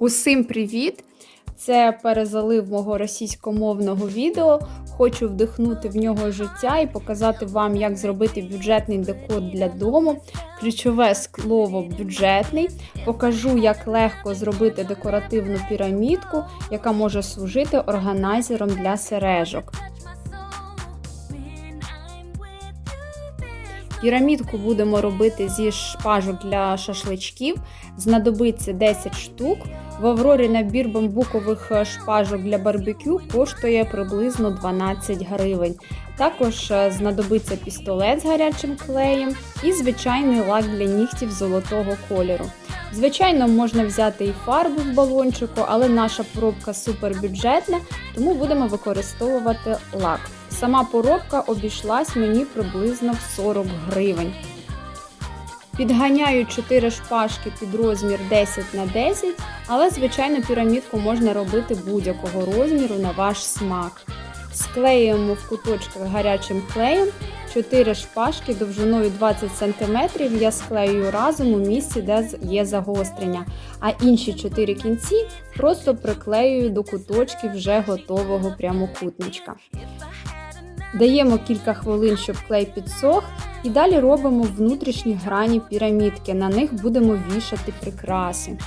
Усім привіт! Це перезалив мого російськомовного відео. Хочу вдихнути в нього життя і показати вам, як зробити бюджетний декор для дому. Ключове слово бюджетний. Покажу, як легко зробити декоративну пірамідку, яка може служити органайзером для сережок. Пірамідку будемо робити зі шпажок для шашличків. Знадобиться 10 штук. В Аврорі набір бамбукових шпажок для барбекю коштує приблизно 12 гривень. Також е, знадобиться пістолет з гарячим клеєм і звичайний лак для нігтів золотого кольору. Звичайно, можна взяти і фарбу в балончику, але наша поробка супербюджетна, тому будемо використовувати лак. Сама поробка обійшлась мені приблизно в 40 гривень. Підганяю 4 шпажки під розмір 10 на 10, але звичайно пірамідку можна робити будь-якого розміру на ваш смак. Склеюємо в куточках гарячим клеєм 4 шпажки довжиною 20 см я склеюю разом у місці, де є загострення, а інші 4 кінці просто приклеюю до куточків вже готового прямокутничка. Даємо кілька хвилин, щоб клей підсох, і далі робимо внутрішні грані пірамідки. На них будемо вішати прикраси.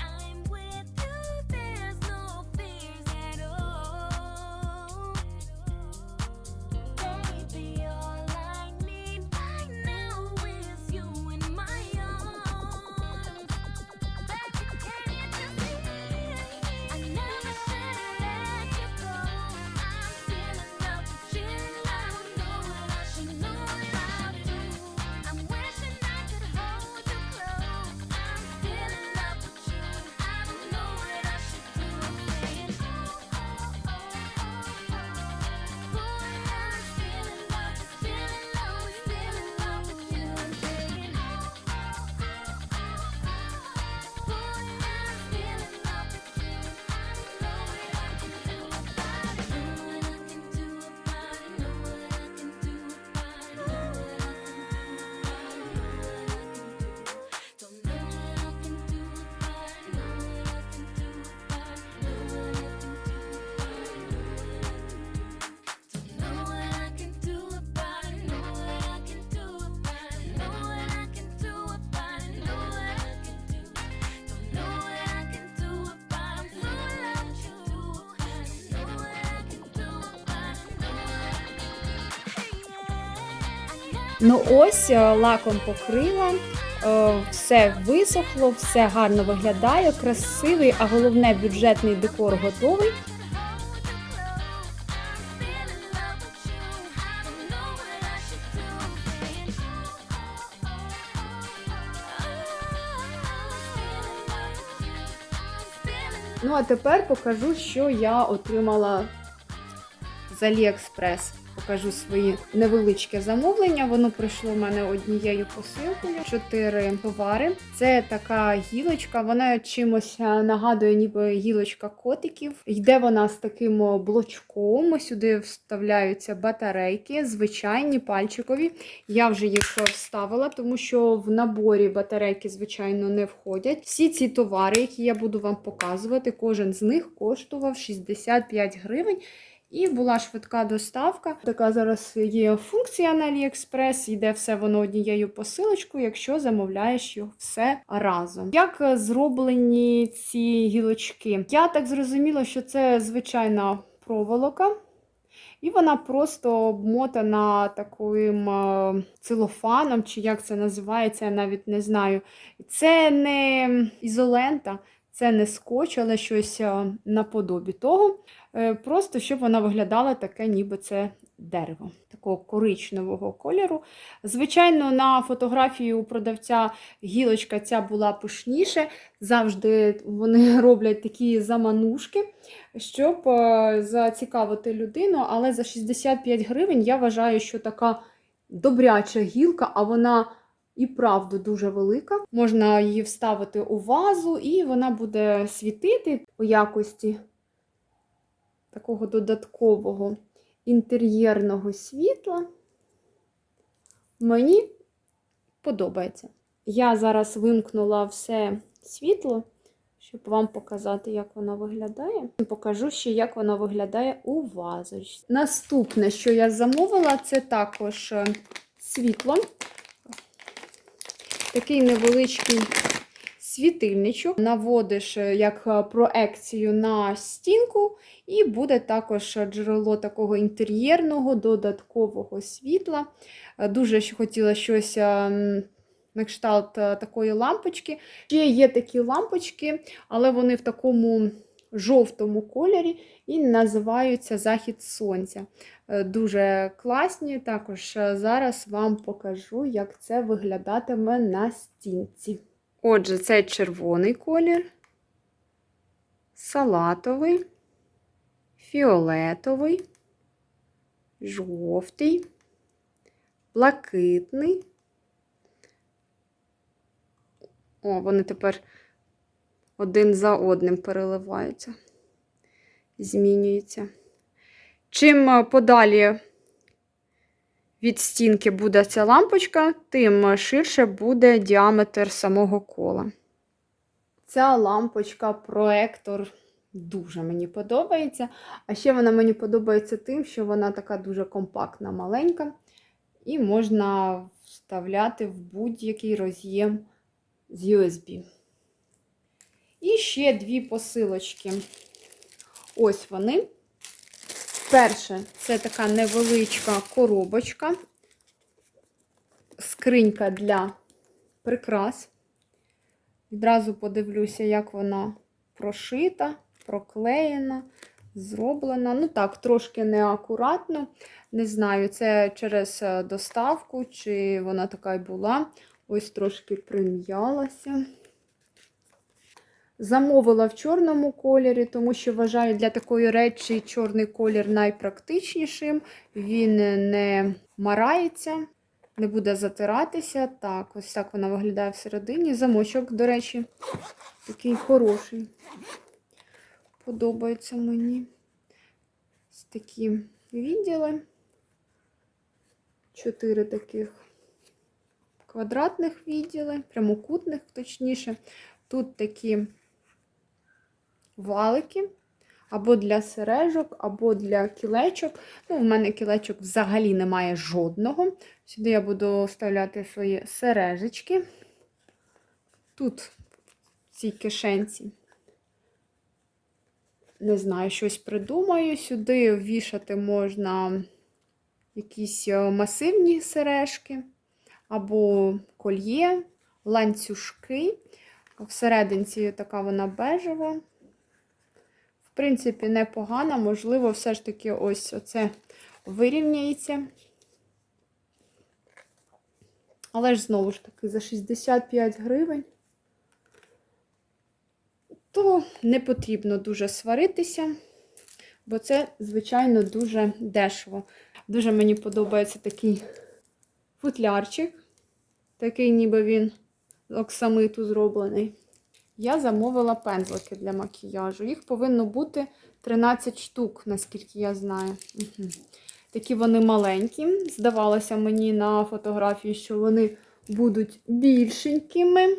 Ну ось е, лаком покрила, е, все висохло, все гарно виглядає, красивий, а головне бюджетний декор готовий. Ну а тепер покажу, що я отримала з Aliexpress покажу свої невеличке замовлення. Воно прийшло в мене однією посилкою. Чотири товари. Це така гілочка, вона чимось е, нагадує, ніби гілочка котиків. Йде вона з таким блочком. Сюди вставляються батарейки, звичайні пальчикові. Я вже їх вставила, тому що в наборі батарейки, звичайно, не входять. Всі ці товари, які я буду вам показувати, кожен з них коштував 65 гривень. І була швидка доставка. Така зараз є функція на AliExpress, йде все воно однією посилочкою, якщо замовляєш його все разом. Як зроблені ці гілочки? Я так зрозуміла, що це звичайна проволока. І вона просто обмотана таким целофаном, чи як це називається, я навіть не знаю. Це не ізолента, це не скотч, але щось наподобі того. Е, просто щоб вона виглядала таке, ніби це дерево, такого коричневого кольору. Звичайно, на фотографії у продавця гілочка ця була пишніше. Завжди вони роблять такі заманушки, щоб е, зацікавити людину. Але за 65 гривень я вважаю, що така добряча гілка, а вона. І правду дуже велика. Можна її вставити у вазу, і вона буде світити у якості такого додаткового інтер'єрного світла. Мені подобається. Я зараз вимкнула все світло, щоб вам показати, як вона виглядає. Покажу ще, як вона виглядає у вазочці. Наступне, що я замовила, це також е, світло. Такий невеличкий світильничок. Наводиш е, як е, проекцію на стінку, і буде також джерело такого інтер'єрного, додаткового світла. Е, Дуже хотіла щось. На кшталт такої лампочки. Ще є такі лампочки, але вони в такому жовтому кольорі і називаються Захід Сонця. Е, Дуже класні. Також е, зараз вам покажу, як це виглядатиме на стінці. Отже, це червоний колір, салатовий, фіолетовий, жовтий, блакитний. О, вони тепер один за одним переливаються, змінюються. Чим е, подалі від стінки буде ця лампочка, тим ширше буде діаметр самого кола. Ця лампочка, проектор, дуже мені подобається. А ще вона мені подобається тим, що вона така дуже компактна, маленька, і можна вставляти в будь-який роз'єм з USB. І ще дві посилочки. Ось вони. Перше, це така невеличка коробочка, скринька для прикрас. Відразу подивлюся, як вона прошита, проклеєна, зроблена. Ну так, трошки неакуратно. Не знаю, це через е, доставку, чи вона така й була. Ось трошки прим'ялася. Замовила в чорному кольорі, тому що вважаю для такої речі чорний колір найпрактичнішим. Він не марається, не буде затиратися. Так, ось так вона виглядає всередині. Замочок, до речі, такий хороший. Подобається мені. Ось такі відділи. Чотири таких квадратних відділи, прямокутних, точніше. Тут такі валики, або для сережок, або для кілечок. Ну, у мене кілечок взагалі немає жодного. Сюди я буду вставляти свої сережечки. Тут, в цій кишенці, не знаю, щось придумаю. Сюди вішати можна якісь е, масивні сережки, або кольє, ланцюжки. Всерединці така вона бежева. В принципі, непогана, можливо, все ж таки ось оце вирівняється. Але ж знову ж таки, за 65 гривень, то не потрібно дуже сваритися, бо це, звичайно, дуже дешево. Дуже мені подобається такий футлярчик, такий, ніби він оксамиту зроблений. Я замовила пензлики для макіяжу. Їх повинно бути 13 штук, наскільки я знаю. Угу. Такі вони маленькі. Здавалося мені на фотографії, що вони будуть більшенькими.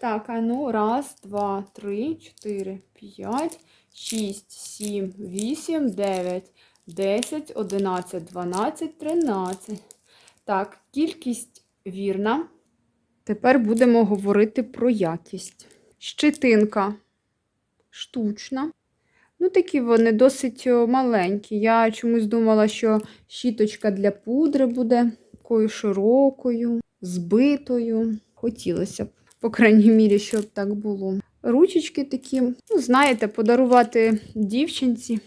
Так, а ну, раз, два, три, чотири, п'ять, шість, сім, вісім, дев'ять, десять, одинадцять, дванадцять, тринадцять. Так, кількість вірна. Тепер будемо говорити про якість. Щетинка штучна. Ну, такі вони досить маленькі. Я чомусь думала, що щіточка для пудри буде такою широкою, збитою. Хотілося б, по крайній мірі, щоб так було. Ручечки такі, ну, знаєте, подарувати дівчинці,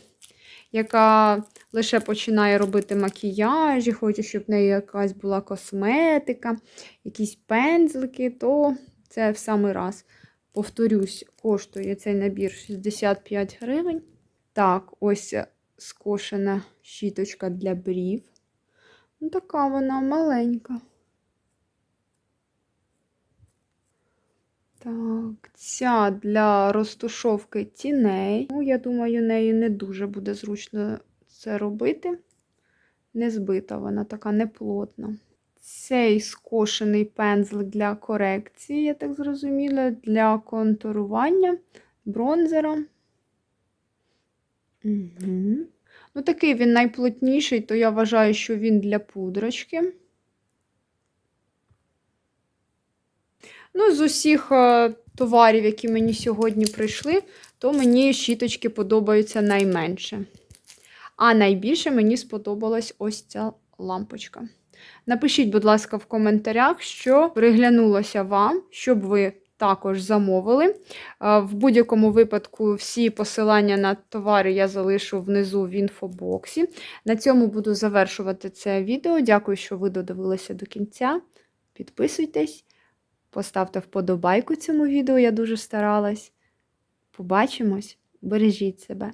яка лише починає робити макіяжі, хоче, щоб в неї якась була косметика, якісь пензлики, то це в самий раз. Повторюсь, коштує цей набір 65 гривень. Так, ось скошена щіточка для брів. Ну, така вона маленька. Так, ця для розтушовки тіней. Ну, я думаю, нею не дуже буде зручно це робити. Не збита вона така неплотна. цей скошений пензлик для корекції, я так зрозуміла, для контурування бронзера. Угу. Ну, такий він найплотніший, то я вважаю, що він для пудрочки. Ну, з усіх е, товарів, які мені сьогодні прийшли, то мені щіточки подобаються найменше. А найбільше мені сподобалась ось ця лампочка. Напишіть, будь ласка, в коментарях, що приглянулося вам, щоб ви також замовили. Е, В будь-якому випадку всі посилання на товари я залишу внизу в інфобоксі. На цьому буду завершувати це відео. Дякую, що ви додивилися до кінця. Підписуйтесь, поставте вподобайку цьому відео, я дуже старалась. Побачимось, бережіть себе.